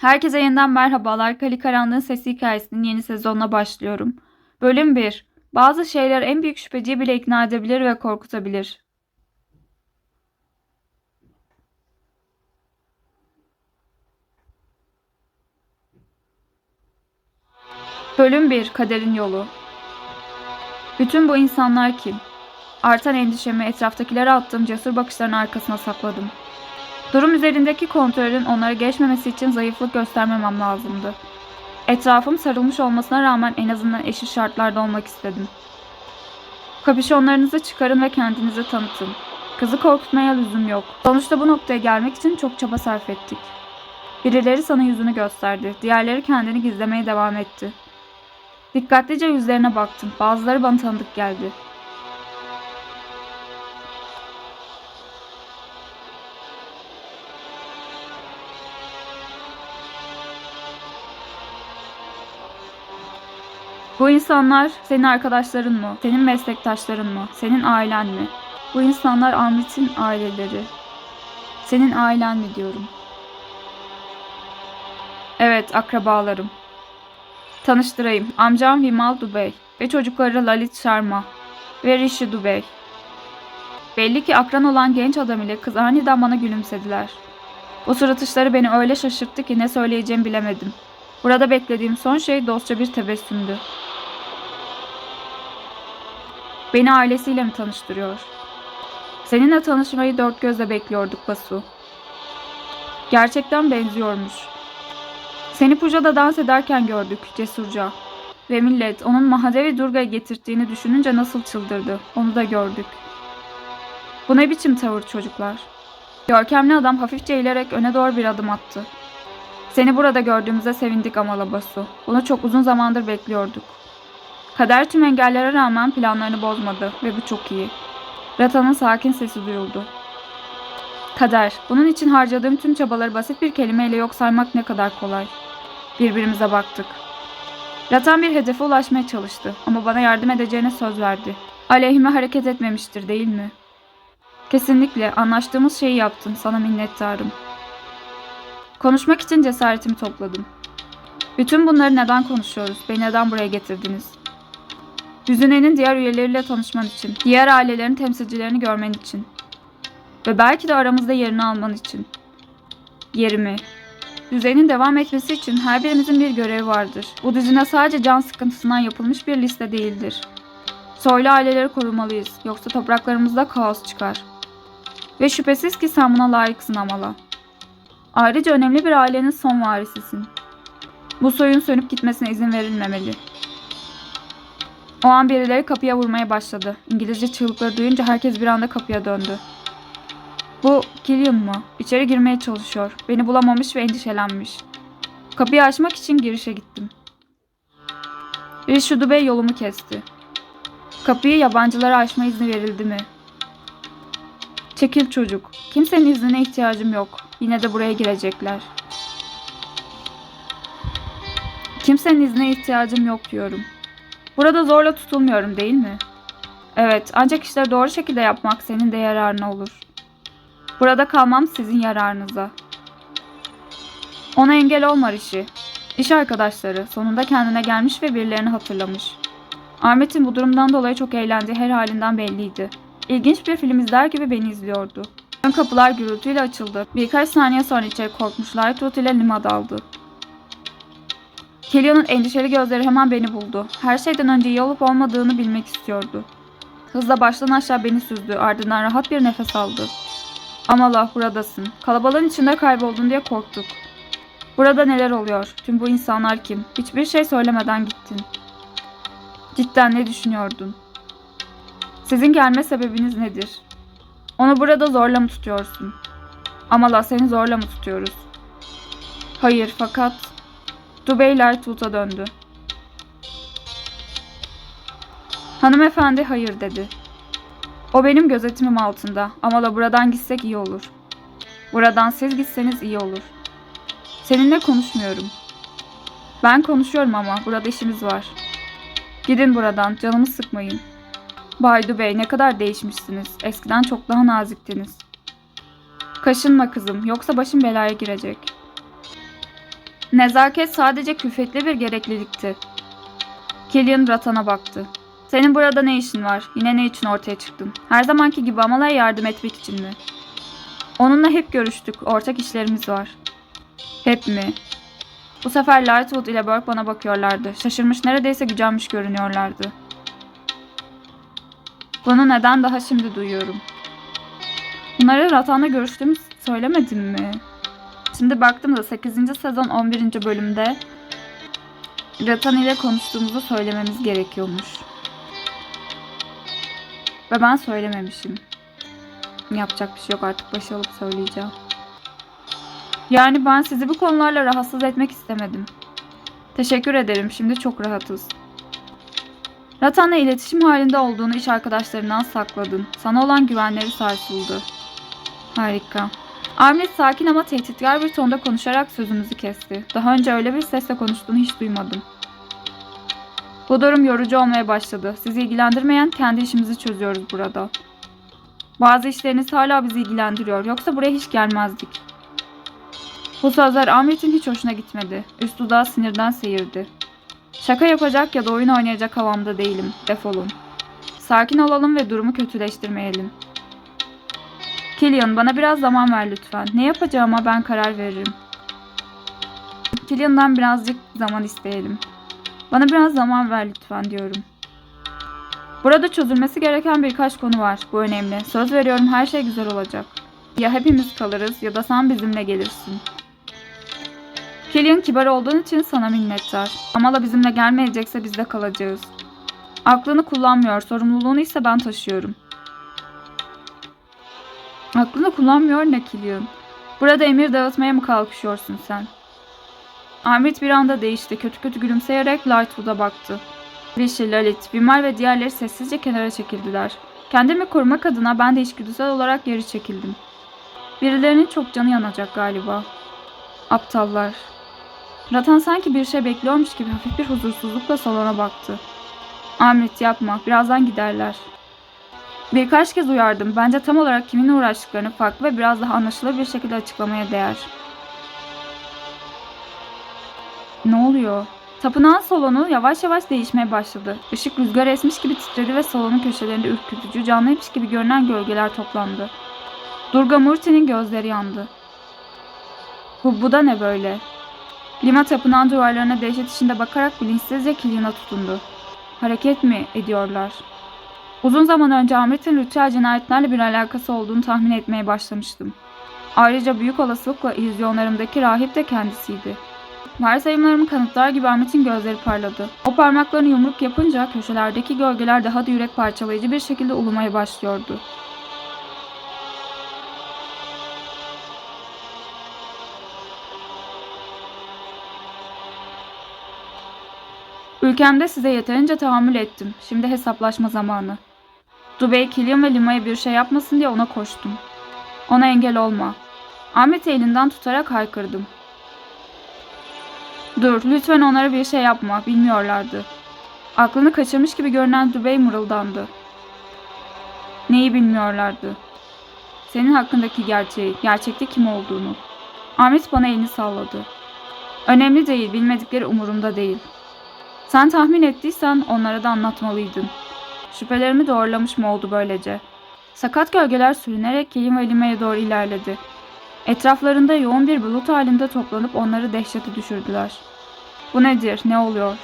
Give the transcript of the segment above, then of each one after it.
Herkese yeniden merhabalar. Kali Karanlığın Sesi hikayesinin yeni sezonuna başlıyorum. Bölüm 1. Bazı şeyler en büyük şüpheciyi bile ikna edebilir ve korkutabilir. Bölüm 1. Kaderin Yolu Bütün bu insanlar kim? Artan endişemi etraftakilere attığım cesur bakışların arkasına sakladım. Durum üzerindeki kontrolün onlara geçmemesi için zayıflık göstermemem lazımdı. Etrafım sarılmış olmasına rağmen en azından eşit şartlarda olmak istedim. Kapüşonlarınızı çıkarın ve kendinizi tanıtın. Kızı korkutmaya lüzum yok. Sonuçta bu noktaya gelmek için çok çaba sarf ettik. Birileri sana yüzünü gösterdi. Diğerleri kendini gizlemeye devam etti. Dikkatlice yüzlerine baktım. Bazıları bana tanıdık geldi. Bu insanlar senin arkadaşların mı? Senin meslektaşların mı? Senin ailen mi? Bu insanlar Ahmet'in aileleri. Senin ailen mi diyorum. Evet, akrabalarım. Tanıştırayım. Amcam Vimal Dubey ve çocukları Lalit Sharma ve Rishi Dubey. Belli ki akran olan genç adam ile kız aniden bana gülümsediler. Bu suratışları beni öyle şaşırttı ki ne söyleyeceğimi bilemedim. Burada beklediğim son şey dostça bir tebessümdü. Beni ailesiyle mi tanıştırıyor? Seninle tanışmayı dört gözle bekliyorduk Basu. Gerçekten benziyormuş. Seni Puja'da dans ederken gördük cesurca. Ve millet onun Mahadevi Durga'yı getirttiğini düşününce nasıl çıldırdı. Onu da gördük. Bu ne biçim tavır çocuklar? Görkemli adam hafifçe eğilerek öne doğru bir adım attı. Seni burada gördüğümüze sevindik Amala Basu. Bunu çok uzun zamandır bekliyorduk. Kader tüm engellere rağmen planlarını bozmadı ve bu çok iyi. Rata'nın sakin sesi duyuldu. Kader, bunun için harcadığım tüm çabaları basit bir kelimeyle yok saymak ne kadar kolay. Birbirimize baktık. Ratan bir hedefe ulaşmaya çalıştı ama bana yardım edeceğine söz verdi. Aleyhime hareket etmemiştir değil mi? Kesinlikle anlaştığımız şeyi yaptın sana minnettarım. Konuşmak için cesaretimi topladım. Bütün bunları neden konuşuyoruz? Beni neden buraya getirdiniz? Düzenenin diğer üyeleriyle tanışman için, diğer ailelerin temsilcilerini görmen için ve belki de aramızda yerini alman için. Yerimi. Düzenin devam etmesi için her birimizin bir görevi vardır. Bu düzine sadece can sıkıntısından yapılmış bir liste değildir. Soylu aileleri korumalıyız, yoksa topraklarımızda kaos çıkar. Ve şüphesiz ki sen buna layıksın Amala. Ayrıca önemli bir ailenin son varisisin. Bu soyun sönüp gitmesine izin verilmemeli. O an birileri kapıya vurmaya başladı. İngilizce çığlıkları duyunca herkes bir anda kapıya döndü. Bu Killian mı? İçeri girmeye çalışıyor. Beni bulamamış ve endişelenmiş. Kapıyı açmak için girişe gittim. Rishudu Bey yolumu kesti. Kapıyı yabancılara açma izni verildi mi? Çekil çocuk. Kimsenin iznine ihtiyacım yok. Yine de buraya girecekler. Kimsenin iznine ihtiyacım yok diyorum. Burada zorla tutulmuyorum değil mi? Evet, ancak işleri doğru şekilde yapmak senin de yararına olur. Burada kalmam sizin yararınıza. Ona engel olma işi. İş arkadaşları sonunda kendine gelmiş ve birilerini hatırlamış. Ahmet'in bu durumdan dolayı çok eğlendiği her halinden belliydi. İlginç bir film izler gibi beni izliyordu. Ön kapılar gürültüyle açıldı. Birkaç saniye sonra içeri korkmuş Lightroot ile Lima daldı. Kellyan'ın endişeli gözleri hemen beni buldu. Her şeyden önce iyi olup olmadığını bilmek istiyordu. Hızla baştan aşağı beni süzdü. Ardından rahat bir nefes aldı. Amala buradasın. Kalabalığın içinde kayboldun diye korktuk. Burada neler oluyor? Tüm bu insanlar kim? Hiçbir şey söylemeden gittin. Cidden ne düşünüyordun? Sizin gelme sebebiniz nedir? Onu burada zorla mı tutuyorsun? Amala seni zorla mı tutuyoruz? Hayır fakat... Dubeyler Tut'a döndü. Hanımefendi hayır dedi. O benim gözetimim altında ama da buradan gitsek iyi olur. Buradan siz gitseniz iyi olur. Seninle konuşmuyorum. Ben konuşuyorum ama burada işimiz var. Gidin buradan canımı sıkmayın. Baydu Bey ne kadar değişmişsiniz. Eskiden çok daha naziktiniz. Kaşınma kızım yoksa başım belaya girecek. Nezaket sadece külfetli bir gereklilikti. Killian Ratan'a baktı. Senin burada ne işin var? Yine ne için ortaya çıktın? Her zamanki gibi Amala'ya yardım etmek için mi? Onunla hep görüştük. Ortak işlerimiz var. Hep mi? Bu sefer Lightwood ile Burke bana bakıyorlardı. Şaşırmış neredeyse gücenmiş görünüyorlardı. Bunu neden daha şimdi duyuyorum? Bunları Ratan'la görüştüğümü söylemedim mi? Şimdi baktım da 8. sezon 11. bölümde Ratan ile konuştuğumuzu söylememiz gerekiyormuş. Ve ben söylememişim. Yapacak bir şey yok artık başa alıp söyleyeceğim. Yani ben sizi bu konularla rahatsız etmek istemedim. Teşekkür ederim. Şimdi çok rahatız. Ratan'la iletişim halinde olduğunu iş arkadaşlarından sakladın. Sana olan güvenleri sarsıldı. Harika. Armlet sakin ama tehditkar bir tonda konuşarak sözümüzü kesti. Daha önce öyle bir sesle konuştuğunu hiç duymadım. Bu durum yorucu olmaya başladı. Sizi ilgilendirmeyen kendi işimizi çözüyoruz burada. Bazı işleriniz hala bizi ilgilendiriyor. Yoksa buraya hiç gelmezdik. Bu sözler Ahmet'in hiç hoşuna gitmedi. Üst dudağı sinirden seyirdi. Şaka yapacak ya da oyun oynayacak havamda değilim. Defolun. Sakin olalım ve durumu kötüleştirmeyelim. Killian bana biraz zaman ver lütfen. Ne yapacağıma ben karar veririm. Killian'dan birazcık zaman isteyelim. Bana biraz zaman ver lütfen diyorum. Burada çözülmesi gereken birkaç konu var. Bu önemli. Söz veriyorum her şey güzel olacak. Ya hepimiz kalırız ya da sen bizimle gelirsin. Killian kibar olduğun için sana minnettar. Amala bizimle gelmeyecekse biz de kalacağız. Aklını kullanmıyor, sorumluluğunu ise ben taşıyorum. Aklını kullanmıyor ne Killian? Burada emir dağıtmaya mı kalkışıyorsun sen? Ahmet bir anda değişti. Kötü kötü gülümseyerek Lightwood'a baktı. Rishi, Lalit, Vimal ve diğerleri sessizce kenara çekildiler. Kendimi korumak adına ben de içgüdüsel olarak geri çekildim. Birilerinin çok canı yanacak galiba. Aptallar. Ratan sanki bir şey bekliyormuş gibi hafif bir huzursuzlukla salona baktı. Ahmet yapma, birazdan giderler. Birkaç kez uyardım. Bence tam olarak kiminle uğraştıklarını farklı ve biraz daha anlaşılır bir şekilde açıklamaya değer. Ne oluyor? Tapınağın salonu yavaş yavaş değişmeye başladı. Işık rüzgar esmiş gibi titredi ve salonun köşelerinde ürkütücü, canlıymış gibi görünen gölgeler toplandı. Durga Murti'nin gözleri yandı. Bu, bu da ne böyle? Lima tapınağın duvarlarına dehşet içinde bakarak bilinçsizce Killian'a tutundu. Hareket mi ediyorlar? Uzun zaman önce Amrit'in ritüel cinayetlerle bir alakası olduğunu tahmin etmeye başlamıştım. Ayrıca büyük olasılıkla illüzyonlarımdaki rahip de kendisiydi. Varsayımlarımı kanıtlar gibi Ahmet'in gözleri parladı. O parmaklarını yumruk yapınca köşelerdeki gölgeler daha da yürek parçalayıcı bir şekilde ulumaya başlıyordu. Ülkemde size yeterince tahammül ettim. Şimdi hesaplaşma zamanı. Dubey, Killian ve Lima'ya bir şey yapmasın diye ona koştum. Ona engel olma. Ahmet'i elinden tutarak haykırdım. Dur, lütfen onlara bir şey yapma. Bilmiyorlardı. Aklını kaçırmış gibi görünen Dubey mırıldandı. Neyi bilmiyorlardı? Senin hakkındaki gerçeği, gerçekte kim olduğunu. Ahmet bana elini salladı. Önemli değil, bilmedikleri umurumda değil. Sen tahmin ettiysen onlara da anlatmalıydın. Şüphelerimi doğrulamış mı oldu böylece? Sakat gölgeler sürünerek Kelim ve Lime'ye doğru ilerledi. Etraflarında yoğun bir bulut halinde toplanıp onları dehşete düşürdüler. Bu nedir? Ne oluyor?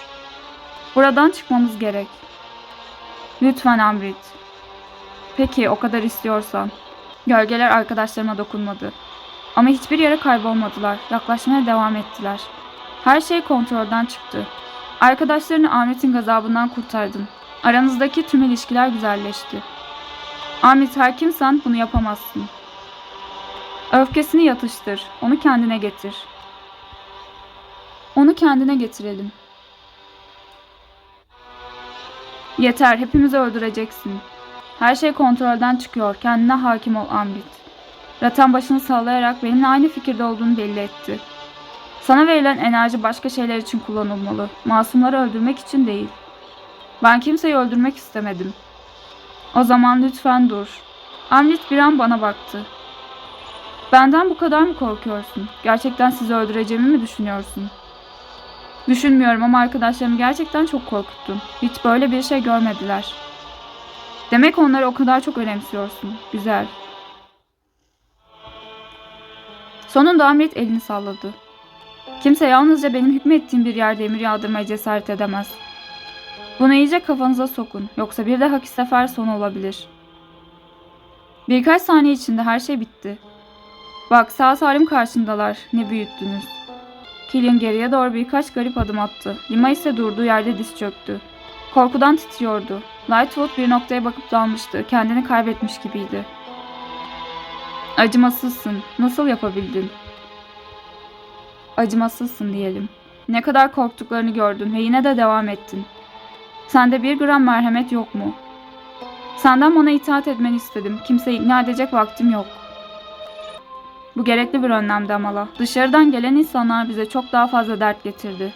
Buradan çıkmamız gerek. Lütfen Amrit. Peki o kadar istiyorsan. Gölgeler arkadaşlarıma dokunmadı. Ama hiçbir yere kaybolmadılar. Yaklaşmaya devam ettiler. Her şey kontrolden çıktı. Arkadaşlarını Ahmet'in gazabından kurtardın. Aranızdaki tüm ilişkiler güzelleşti. Ahmet her kimsen bunu yapamazsın. Öfkesini yatıştır. Onu kendine getir. Onu kendine getirelim. Yeter, hepimizi öldüreceksin. Her şey kontrolden çıkıyor. Kendine hakim ol Ambit. Ratan başını sallayarak benimle aynı fikirde olduğunu belli etti. Sana verilen enerji başka şeyler için kullanılmalı. Masumları öldürmek için değil. Ben kimseyi öldürmek istemedim. O zaman lütfen dur. Amrit bir an bana baktı. Benden bu kadar mı korkuyorsun? Gerçekten sizi öldüreceğimi mi düşünüyorsun? Düşünmüyorum ama arkadaşlarımı gerçekten çok korkuttun. Hiç böyle bir şey görmediler. Demek onları o kadar çok önemsiyorsun. Güzel. Sonunda Amrit elini salladı. Kimse yalnızca benim hükmettiğim bir yerde emir yağdırmaya cesaret edemez. Bunu iyice kafanıza sokun. Yoksa bir dahaki sefer son olabilir. Birkaç saniye içinde her şey bitti. Bak sağ salim karşındalar. Ne büyüttünüz. Killian geriye doğru birkaç garip adım attı. Lima ise durduğu yerde diz çöktü. Korkudan titriyordu. Lightwood bir noktaya bakıp dalmıştı. Kendini kaybetmiş gibiydi. Acımasızsın. Nasıl yapabildin? Acımasızsın diyelim. Ne kadar korktuklarını gördün ve yine de devam ettin. Sende bir gram merhamet yok mu? Senden bana itaat etmeni istedim. Kimseyi ikna edecek vaktim yok. Bu gerekli bir önlemdi Amala. Dışarıdan gelen insanlar bize çok daha fazla dert getirdi.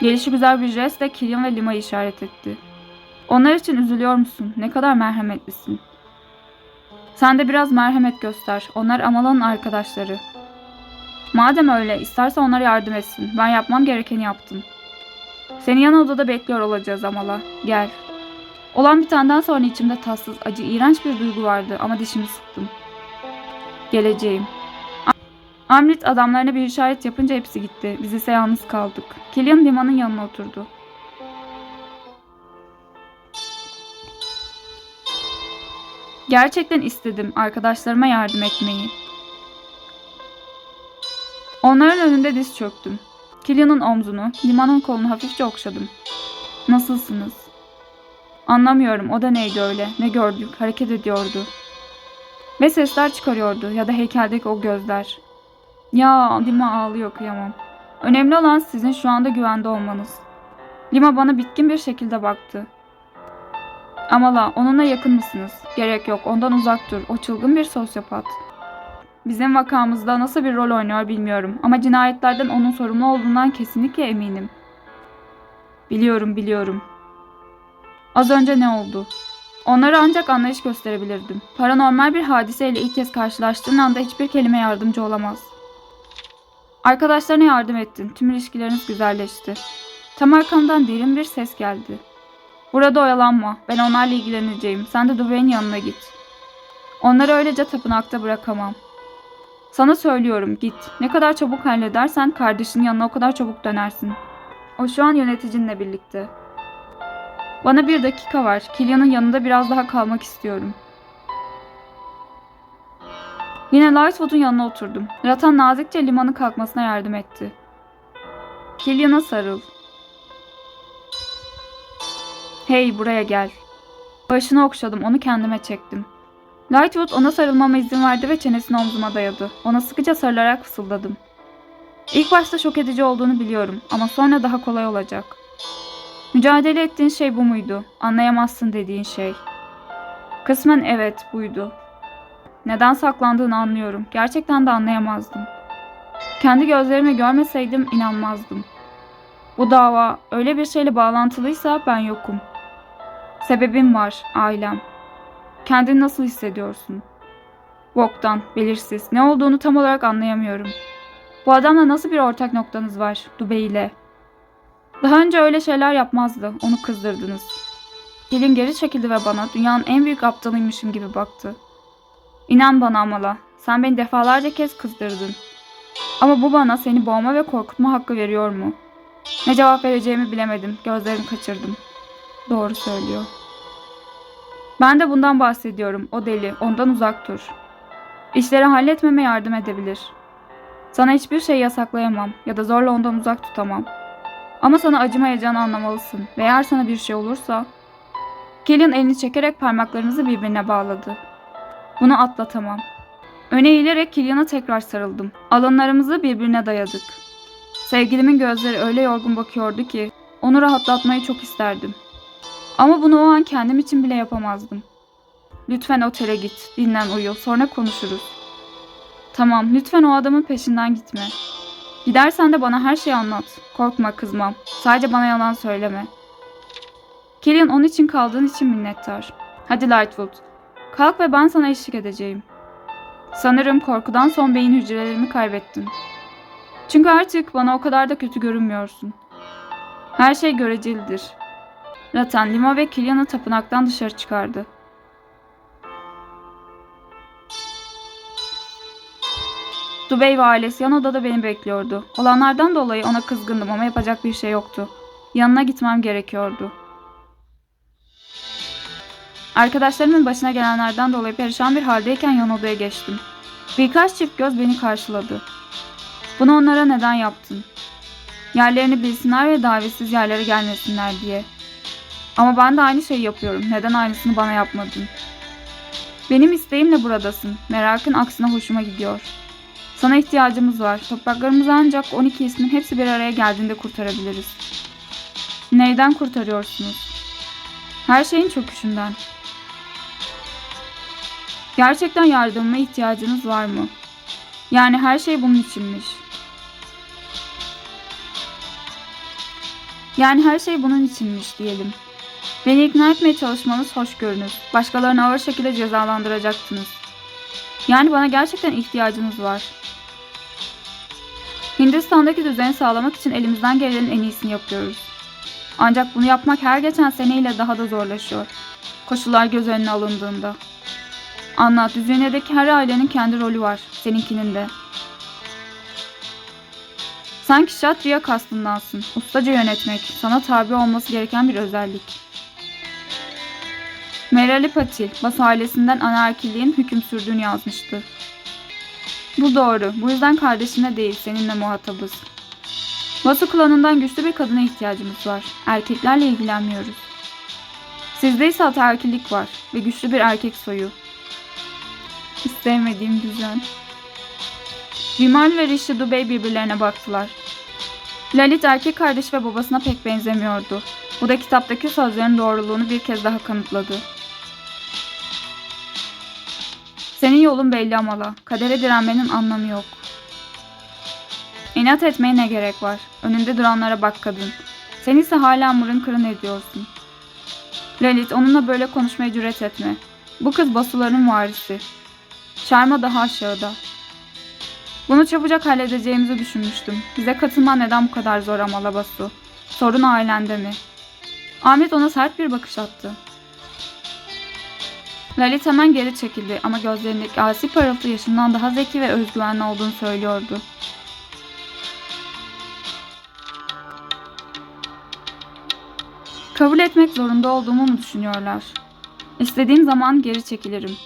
Gelişi güzel bir jestle Killian ve Lima'yı işaret etti. Onlar için üzülüyor musun? Ne kadar merhametlisin. Sen de biraz merhamet göster. Onlar Amala'nın arkadaşları. Madem öyle, isterse onlara yardım etsin. Ben yapmam gerekeni yaptım. Seni yan odada bekliyor olacağız Amala. Gel. Olan bitenden sonra içimde tatsız, acı, iğrenç bir duygu vardı ama dişimi sıktım. Geleceğim. Amrit adamlarına bir işaret yapınca hepsi gitti. Biz ise yalnız kaldık. Killian Lima'nın yanına oturdu. Gerçekten istedim arkadaşlarıma yardım etmeyi. Onların önünde diz çöktüm. Killian'ın omzunu, Lima'nın kolunu hafifçe okşadım. Nasılsınız? Anlamıyorum o da neydi öyle. Ne gördük hareket ediyordu. Ve sesler çıkarıyordu ya da heykeldeki o gözler. Ya Lima ağlıyor kıyamam. Önemli olan sizin şu anda güvende olmanız. Lima bana bitkin bir şekilde baktı. Amala onunla yakın mısınız? Gerek yok ondan uzak dur. O çılgın bir sosyopat. Bizim vakamızda nasıl bir rol oynuyor bilmiyorum ama cinayetlerden onun sorumlu olduğundan kesinlikle eminim. Biliyorum biliyorum. Az önce ne oldu? Onlara ancak anlayış gösterebilirdim. Paranormal bir hadiseyle ilk kez karşılaştığın anda hiçbir kelime yardımcı olamaz. Arkadaşlarına yardım ettin. Tüm ilişkileriniz güzelleşti. Tam arkamdan derin bir ses geldi. Burada oyalanma. Ben onlarla ilgileneceğim. Sen de Dubai'nin yanına git. Onları öylece tapınakta bırakamam. Sana söylüyorum git. Ne kadar çabuk halledersen kardeşinin yanına o kadar çabuk dönersin. O şu an yöneticinle birlikte. Bana bir dakika var. Killian'ın yanında biraz daha kalmak istiyorum. Yine Lightfoot'un yanına oturdum. Ratan nazikçe limanın kalkmasına yardım etti. Killian'a sarıl. Hey buraya gel. Başını okşadım, onu kendime çektim. Lightwood ona sarılmama izin verdi ve çenesini omzuma dayadı. Ona sıkıca sarılarak fısıldadım. İlk başta şok edici olduğunu biliyorum ama sonra daha kolay olacak. Mücadele ettiğin şey bu muydu? Anlayamazsın dediğin şey. Kısmen evet buydu. Neden saklandığını anlıyorum. Gerçekten de anlayamazdım. Kendi gözlerimi görmeseydim inanmazdım. Bu dava öyle bir şeyle bağlantılıysa ben yokum. Sebebim var, ailem. Kendini nasıl hissediyorsun? Boktan, belirsiz. Ne olduğunu tam olarak anlayamıyorum. Bu adamla nasıl bir ortak noktanız var, Dubey ile? Daha önce öyle şeyler yapmazdı. Onu kızdırdınız. Gelin geri çekildi ve bana dünyanın en büyük aptalıymışım gibi baktı. İnan bana Amala. Sen beni defalarca kez kızdırdın. Ama bu bana seni boğma ve korkutma hakkı veriyor mu? Ne cevap vereceğimi bilemedim. Gözlerimi kaçırdım. Doğru söylüyor. Ben de bundan bahsediyorum. O deli. Ondan uzak dur. İşleri halletmeme yardım edebilir. Sana hiçbir şey yasaklayamam ya da zorla ondan uzak tutamam. Ama sana acımayacağını anlamalısın. Ve eğer sana bir şey olursa... Killian elini çekerek parmaklarımızı birbirine bağladı. Bunu atlatamam. Öne eğilerek Killian'a tekrar sarıldım. Alanlarımızı birbirine dayadık. Sevgilimin gözleri öyle yorgun bakıyordu ki onu rahatlatmayı çok isterdim. Ama bunu o an kendim için bile yapamazdım. Lütfen otele git, dinlen uyu, sonra konuşuruz. Tamam, lütfen o adamın peşinden gitme. Gidersen de bana her şeyi anlat. Korkma, kızmam. Sadece bana yalan söyleme. Killian onun için kaldığın için minnettar. Hadi Lightwood, kalk ve ben sana eşlik edeceğim. Sanırım korkudan son beyin hücrelerimi kaybettim. Çünkü artık bana o kadar da kötü görünmüyorsun. Her şey görecelidir. Ratan, Lima ve Killian'ı tapınaktan dışarı çıkardı. Dubey ve ailesi yan odada beni bekliyordu. Olanlardan dolayı ona kızgındım ama yapacak bir şey yoktu. Yanına gitmem gerekiyordu. Arkadaşlarımın başına gelenlerden dolayı perişan bir haldeyken yan odaya geçtim. Birkaç çift göz beni karşıladı. Bunu onlara neden yaptın? Yerlerini bilsinler ve davetsiz yerlere gelmesinler diye. Ama ben de aynı şeyi yapıyorum. Neden aynısını bana yapmadın? Benim isteğimle buradasın. Merakın aksine hoşuma gidiyor. Sana ihtiyacımız var. Topraklarımızı ancak 12 ismin hepsi bir araya geldiğinde kurtarabiliriz. Neyden kurtarıyorsunuz? Her şeyin çöküşünden. Gerçekten yardımıma ihtiyacınız var mı? Yani her şey bunun içinmiş. Yani her şey bunun içinmiş diyelim. Beni ikna etmeye çalışmanız hoş görünür. Başkalarını ağır şekilde cezalandıracaktınız. Yani bana gerçekten ihtiyacınız var. Hindistan'daki düzeni sağlamak için elimizden gelenin en iyisini yapıyoruz. Ancak bunu yapmak her geçen seneyle daha da zorlaşıyor. Koşullar göz önüne alındığında. Anlat, düzenedeki her ailenin kendi rolü var. Seninkinin de. Sanki Şatriya kastındansın. Ustaca yönetmek, sana tabi olması gereken bir özellik. Merali Patil, Bas ailesinden anaerkilliğin hüküm sürdüğünü yazmıştı. Bu doğru. Bu yüzden kardeşine değil, seninle muhatabız. Basu klanından güçlü bir kadına ihtiyacımız var. Erkeklerle ilgilenmiyoruz. Sizde ise ataerkillik var ve güçlü bir erkek soyu. İstemediğim düzen. Vimal ve Rishi Dubey birbirlerine baktılar. Lalit erkek kardeş ve babasına pek benzemiyordu. Bu da kitaptaki sözlerin doğruluğunu bir kez daha kanıtladı. Yolun belli amala. Kadere direnmenin anlamı yok. İnat etmeye ne gerek var? Önünde duranlara bak kadın. Sen ise hala mırın kırın ediyorsun. Lalit onunla böyle konuşmaya cüret etme. Bu kız basuların varisi. Şarma daha aşağıda. Bunu çabucak halledeceğimizi düşünmüştüm. Bize katılman neden bu kadar zor amala basu? Sorun ailende mi? Ahmet ona sert bir bakış attı. Lalit hemen geri çekildi ama gözlerindeki asi parıltı yaşından daha zeki ve özgüvenli olduğunu söylüyordu. Kabul etmek zorunda olduğumu mu düşünüyorlar? İstediğim zaman geri çekilirim.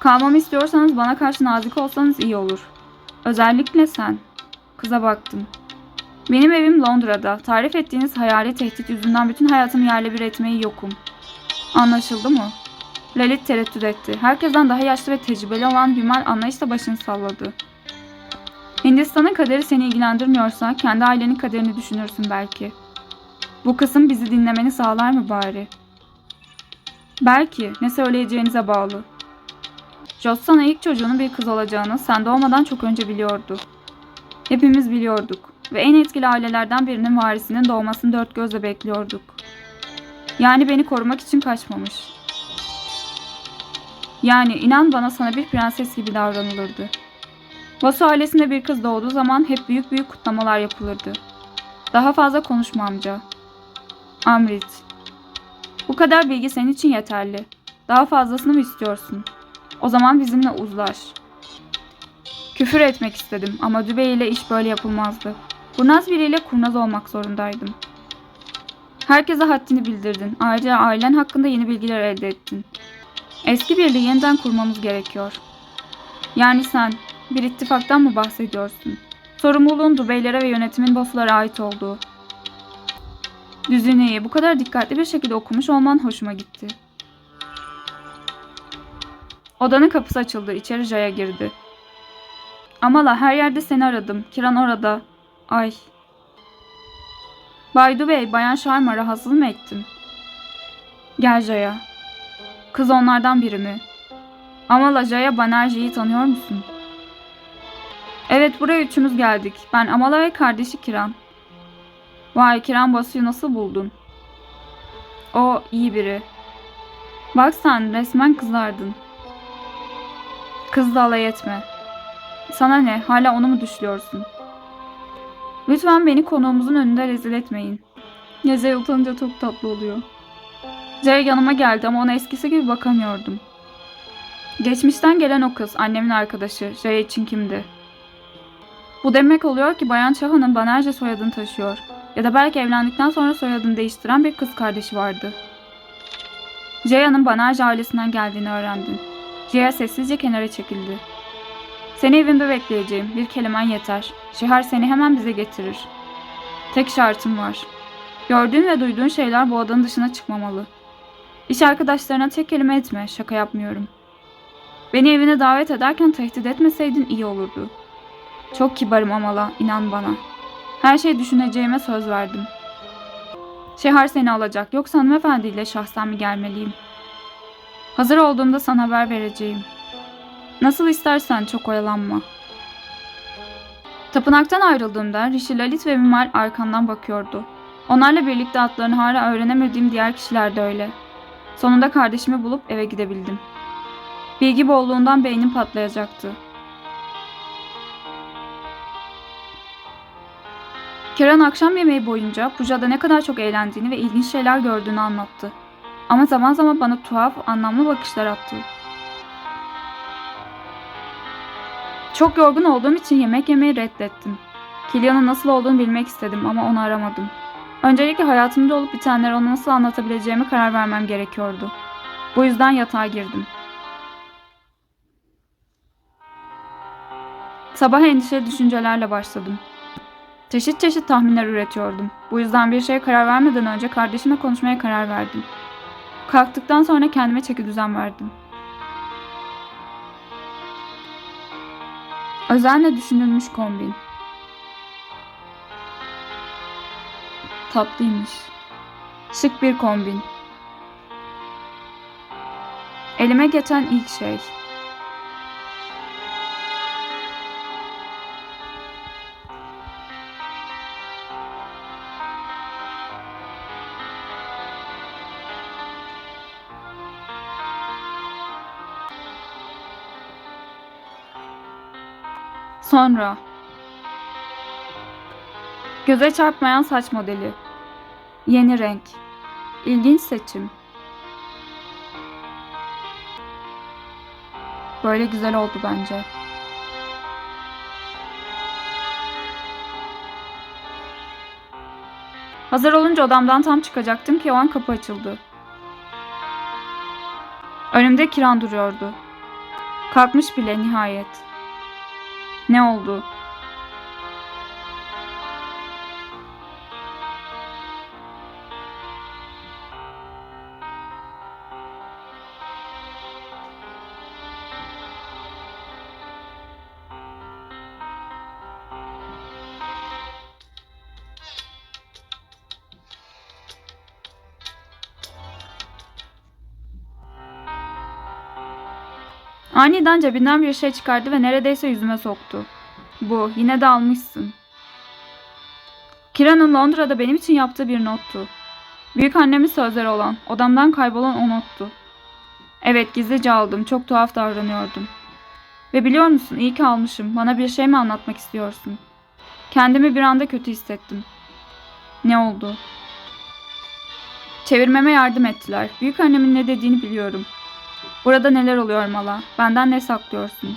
Kalmamı istiyorsanız bana karşı nazik olsanız iyi olur. Özellikle sen. Kıza baktım. Benim evim Londra'da. Tarif ettiğiniz hayali tehdit yüzünden bütün hayatımı yerle bir etmeyi yokum. Anlaşıldı mı? Lalit tereddüt etti. Herkesten daha yaşlı ve tecrübeli olan Vimal anlayışla başını salladı. Hindistan'ın kaderi seni ilgilendirmiyorsa kendi ailenin kaderini düşünürsün belki. Bu kısım bizi dinlemeni sağlar mı bari? Belki. Ne söyleyeceğinize bağlı. Jossana ilk çocuğunun bir kız olacağını sen doğmadan çok önce biliyordu. Hepimiz biliyorduk ve en etkili ailelerden birinin varisinin doğmasını dört gözle bekliyorduk. Yani beni korumak için kaçmamış. Yani inan bana sana bir prenses gibi davranılırdı. Vasu ailesinde bir kız doğduğu zaman hep büyük büyük kutlamalar yapılırdı. Daha fazla konuşma amca. Amrit. Bu kadar bilgi senin için yeterli. Daha fazlasını mı istiyorsun? O zaman bizimle uzlaş. Küfür etmek istedim ama Dübey ile iş böyle yapılmazdı. Kurnaz biriyle kurnaz olmak zorundaydım. Herkese haddini bildirdin. Ayrıca ailen hakkında yeni bilgiler elde ettin. Eski birliği yeniden kurmamız gerekiyor. Yani sen bir ittifaktan mı bahsediyorsun? Sorumluluğun Dubeylere ve yönetimin bosslara ait olduğu. Düzineyi bu kadar dikkatli bir şekilde okumuş olman hoşuma gitti. Odanın kapısı açıldı. İçeri Jaya girdi. Amala her yerde seni aradım. Kiran orada. Ay. Baydu Bey, Bayan Sharma rahatsız mı ettim? Gel Jaya. Kız onlardan biri mi? Amala Jaya Banerjee'yi tanıyor musun? Evet buraya üçümüz geldik. Ben Amala ve kardeşi Kiran. Vay Kiran Basu'yu nasıl buldun? O iyi biri. Bak sen resmen kızardın. Kızla alay etme. Sana ne? Hala onu mu düşlüyorsun? Lütfen beni konuğumuzun önünde rezil etmeyin. Yazay utanınca çok tatlı oluyor. Jay yanıma geldi ama ona eskisi gibi bakamıyordum. Geçmişten gelen o kız, annemin arkadaşı, Jay için kimdi? Bu demek oluyor ki Bayan Çaha'nın Banerje soyadını taşıyor. Ya da belki evlendikten sonra soyadını değiştiren bir kız kardeşi vardı. Jaya'nın Banerje ailesinden geldiğini öğrendim. Jaya sessizce kenara çekildi. Seni evimde bekleyeceğim. Bir kelimen yeter. Şihar seni hemen bize getirir. Tek şartım var. Gördüğün ve duyduğun şeyler bu odanın dışına çıkmamalı. İş arkadaşlarına tek kelime etme. Şaka yapmıyorum. Beni evine davet ederken tehdit etmeseydin iyi olurdu. Çok kibarım Amala, inan bana. Her şey düşüneceğime söz verdim. Şehar seni alacak, yoksa hanımefendiyle şahsen mi gelmeliyim? Hazır olduğumda sana haber vereceğim. Nasıl istersen çok oyalanma. Tapınaktan ayrıldığımda Rishi Lalit ve Vimal arkamdan bakıyordu. Onlarla birlikte adlarını hala öğrenemediğim diğer kişiler de öyle. Sonunda kardeşimi bulup eve gidebildim. Bilgi bolluğundan beynim patlayacaktı. Kiran akşam yemeği boyunca Puja'da ne kadar çok eğlendiğini ve ilginç şeyler gördüğünü anlattı. Ama zaman zaman bana tuhaf, anlamlı bakışlar attı. Çok yorgun olduğum için yemek yemeyi reddettim. Kilian'ın nasıl olduğunu bilmek istedim ama onu aramadım. Öncelikle hayatımda olup bitenleri ona nasıl anlatabileceğime karar vermem gerekiyordu. Bu yüzden yatağa girdim. Sabah endişeli düşüncelerle başladım. Çeşit çeşit tahminler üretiyordum. Bu yüzden bir şeye karar vermeden önce kardeşimle konuşmaya karar verdim. Kalktıktan sonra kendime çeki düzen verdim. Özenle düşünülmüş kombin. Tatlıymış. Şık bir kombin. Elime geçen ilk şey. Sonra Göze çarpmayan saç modeli. Yeni renk. İlginç seçim. Böyle güzel oldu bence. Hazır olunca odamdan tam çıkacaktım ki o an kapı açıldı. Önümde Kiran duruyordu. Kalkmış bile nihayet. Ne oldu? Aniden cebinden bir şey çıkardı ve neredeyse yüzüme soktu. Bu, yine de almışsın. Kira'nın Londra'da benim için yaptığı bir nottu. Büyük annemin sözleri olan, odamdan kaybolan o nottu. Evet, gizlice aldım, çok tuhaf davranıyordum. Ve biliyor musun, iyi ki almışım. Bana bir şey mi anlatmak istiyorsun? Kendimi bir anda kötü hissettim. Ne oldu? Çevirmeme yardım ettiler. Büyük annemin ne dediğini biliyorum. Burada neler oluyor Mala? Benden ne saklıyorsun?